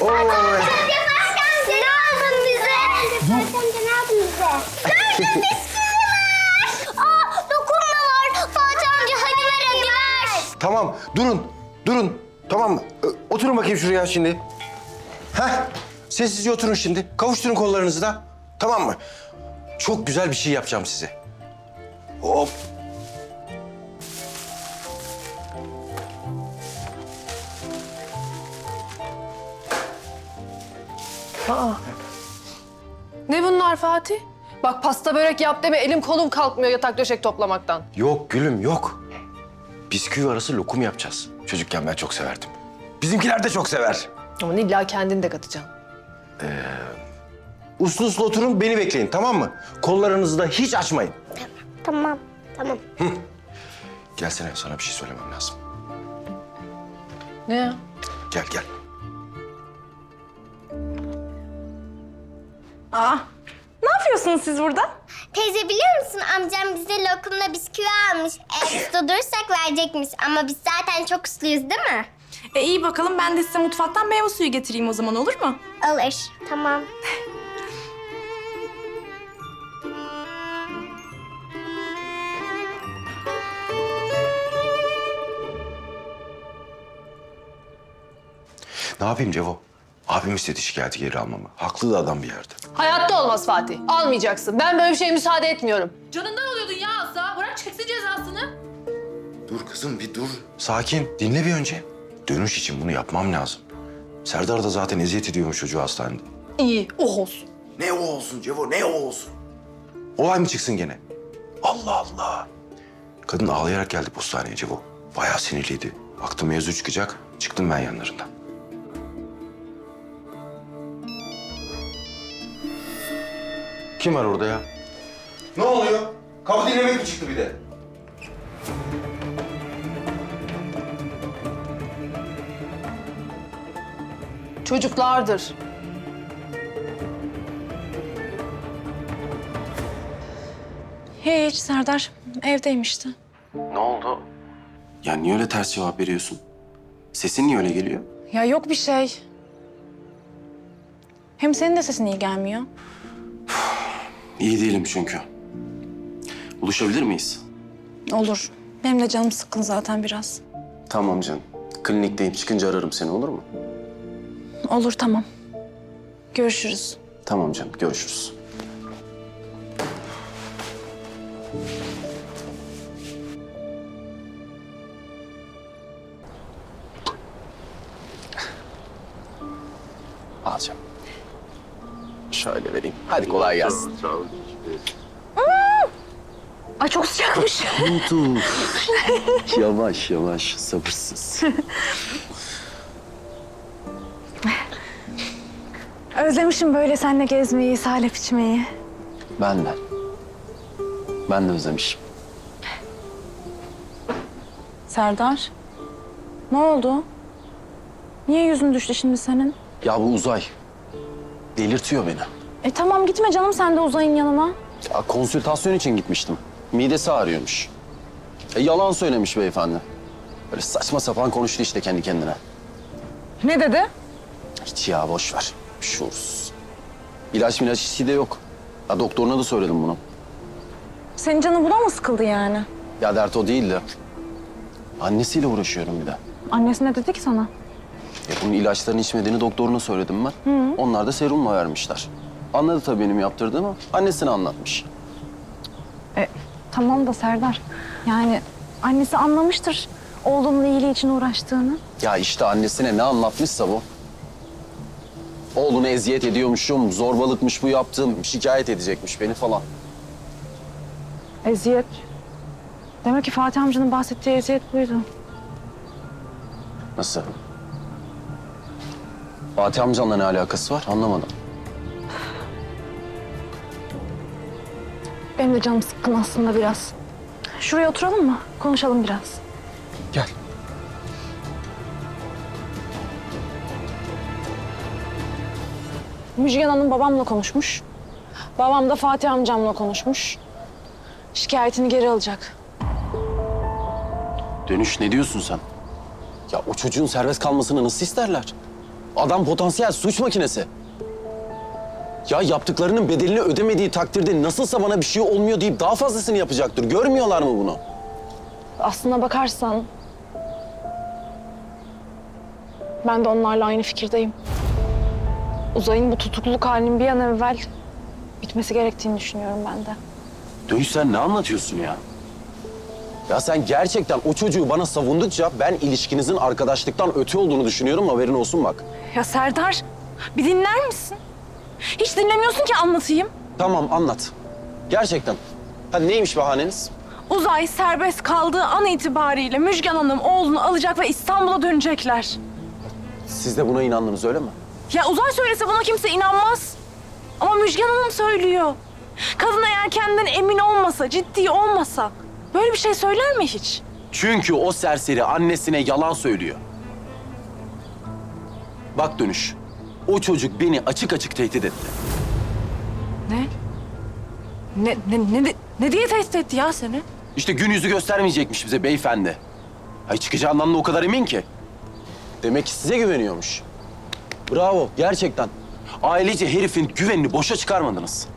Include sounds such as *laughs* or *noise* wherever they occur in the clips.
Oy. Ne aldın bize? Amca ne aldın bize? Gördüm bisküvi var. Aa dokunma var. Fatih amca hadi ver hadi ver. Tamam durun. Durun. Tamam? Ö, Oturun bakayım şuraya şimdi. Heh. Sessizce oturun şimdi. Kavuşturun kollarınızı da. Tamam mı? Çok güzel bir şey yapacağım size. Hop. Ne bunlar Fatih? Bak pasta börek yap deme elim kolum kalkmıyor yatak döşek toplamaktan. Yok gülüm yok. Bisküvi arası lokum yapacağız. Çocukken ben çok severdim. Bizimkiler de çok sever. Ama illa kendin de katacaksın. Uslu uslu oturun beni bekleyin tamam mı? Kollarınızı da hiç açmayın. Tamam tamam. Gelsene sana bir şey söylemem lazım. Ne ya? Gel gel. Aa, ne yapıyorsunuz siz burada? Teyze biliyor musun amcam bize lokumla bisküvi almış. Eğer usta durursak verecekmiş. Ama biz zaten çok usluyuz değil mi? E iyi bakalım ben de size mutfaktan meyve suyu getireyim o zaman olur mu? Olur. Tamam. Ne yapayım Cevo? Abim istedi şikayeti geri almamı. Haklı da adam bir yerde. Hayatta olmaz Fatih. Almayacaksın. Ben böyle bir şeye müsaade etmiyorum. Canından oluyordun ya Asla. Bırak çeksin cezasını. Dur kızım bir dur. Sakin dinle bir önce. Dönüş için bunu yapmam lazım. Serdar da zaten eziyet ediyormuş çocuğu hastanede. İyi, oh olsun. Ne o olsun Cevo ne o olsun. Olay mı çıksın gene? Allah Allah. Kadın ağlayarak geldi postaneye Cevo. Bayağı sinirliydi. Baktı mevzu çıkacak. Çıktım ben yanlarından. Kim var orada ya? Ne oluyor? Kapı dinlemek mi çıktı bir de? Çocuklardır. Hiç Serdar evdeymişti. Ne oldu? Ya niye öyle ters cevap veriyorsun? Sesin niye öyle geliyor? Ya yok bir şey. Hem senin de sesin iyi gelmiyor. İyi değilim çünkü. Buluşabilir miyiz? Olur. Benim de canım sıkkın zaten biraz. Tamam canım. Klinikteyim. Çıkınca ararım seni olur mu? Olur tamam. Görüşürüz. Tamam canım. Görüşürüz. Şöyle vereyim. Hadi kolay gelsin. Ay çok sıcakmış. Dur. *laughs* yavaş yavaş. Sabırsız. Özlemişim böyle seninle gezmeyi, salep içmeyi. Ben de. Ben de özlemişim. Serdar. Ne oldu? Niye yüzün düştü şimdi senin? Ya bu uzay. Delirtiyor beni. E tamam gitme canım sen de uzayın yanıma. Ya konsültasyon için gitmiştim. Midesi ağrıyormuş. E, yalan söylemiş beyefendi. Böyle saçma sapan konuştu işte kendi kendine. Ne dedi? Hiç ya boş ver. Şuursuz. İlaç milaç hiç de yok. Ya doktoruna da söyledim bunu. Senin canın buna mı sıkıldı yani? Ya dert o değil de. Annesiyle uğraşıyorum bir de. Annesi ne dedi ki sana? E, bunun ilaçlarını içmediğini doktoruna söyledim ben. Onlar da serumla vermişler. Anladı tabii benim yaptırdığımı. Annesine anlatmış. E, tamam da Serdar. Yani annesi anlamıştır oğlunun iyiliği için uğraştığını. Ya işte annesine ne anlatmışsa bu. Oğlunu eziyet ediyormuşum, zorbalıkmış bu yaptığım, şikayet edecekmiş beni falan. Eziyet. Demek ki Fatih amcanın bahsettiği eziyet buydu. Nasıl? Fatih amcanla ne alakası var anlamadım. Benim de canım sıkkın aslında biraz. Şuraya oturalım mı? Konuşalım biraz. Gel. Müjgan Hanım babamla konuşmuş. Babam da Fatih amcamla konuşmuş. Şikayetini geri alacak. Dönüş ne diyorsun sen? Ya o çocuğun serbest kalmasını nasıl isterler? Adam potansiyel suç makinesi. Ya yaptıklarının bedelini ödemediği takdirde nasılsa bana bir şey olmuyor deyip daha fazlasını yapacaktır. Görmüyorlar mı bunu? Aslına bakarsan... Ben de onlarla aynı fikirdeyim. Uzay'ın bu tutukluluk halinin bir an evvel bitmesi gerektiğini düşünüyorum ben de. Dönüş sen ne anlatıyorsun ya? Ya sen gerçekten o çocuğu bana savundukça ben ilişkinizin arkadaşlıktan öte olduğunu düşünüyorum haberin olsun bak. Ya Serdar, bir dinler misin? Hiç dinlemiyorsun ki anlatayım. Tamam anlat. Gerçekten. Hadi neymiş bahaneniz? Uzay serbest kaldığı an itibariyle Müjgan Hanım oğlunu alacak ve İstanbul'a dönecekler. Siz de buna inandınız öyle mi? Ya Uzay söylese buna kimse inanmaz. Ama Müjgan Hanım söylüyor. Kadın eğer kendinden emin olmasa, ciddi olmasa böyle bir şey söyler mi hiç? Çünkü o serseri annesine yalan söylüyor. Bak dönüş. O çocuk beni açık açık tehdit etti. Ne? Ne, ne, ne, ne diye tehdit etti ya seni? İşte gün yüzü göstermeyecekmiş bize beyefendi. Ay çıkacağından da o kadar emin ki. Demek ki size güveniyormuş. Bravo gerçekten. Ailece herifin güvenini boşa çıkarmadınız.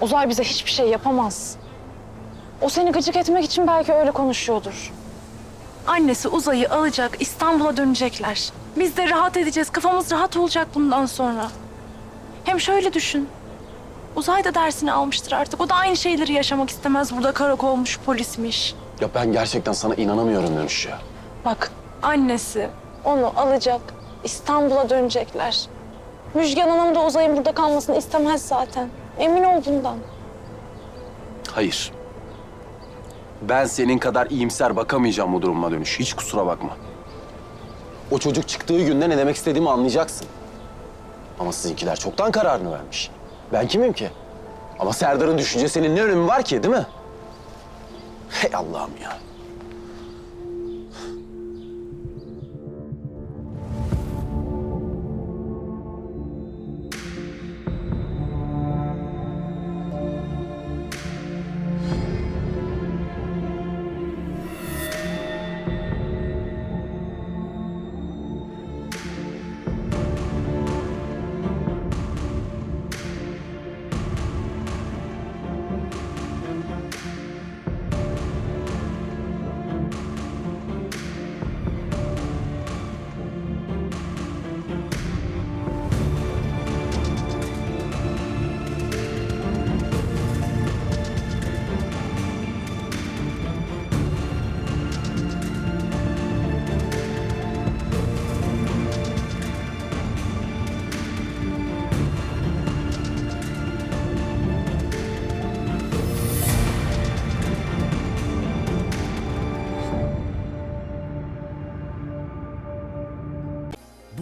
Uzay bize hiçbir şey yapamaz. O seni gıcık etmek için belki öyle konuşuyordur. Annesi Uzay'ı alacak, İstanbul'a dönecekler. Biz de rahat edeceğiz, kafamız rahat olacak bundan sonra. Hem şöyle düşün. Uzay da dersini almıştır artık. O da aynı şeyleri yaşamak istemez. Burada karakolmuş, polismiş. Ya ben gerçekten sana inanamıyorum dönüş ya. Bak, annesi onu alacak, İstanbul'a dönecekler. Müjgan Hanım da Uzay'ın burada kalmasını istemez zaten. Emin ol bundan. Hayır. Ben senin kadar iyimser bakamayacağım bu duruma dönüş. Hiç kusura bakma. O çocuk çıktığı günde ne demek istediğimi anlayacaksın. Ama sizinkiler çoktan kararını vermiş. Ben kimim ki? Ama Serdar'ın düşüncesinin ne önemi var ki değil mi? Hey Allah'ım ya.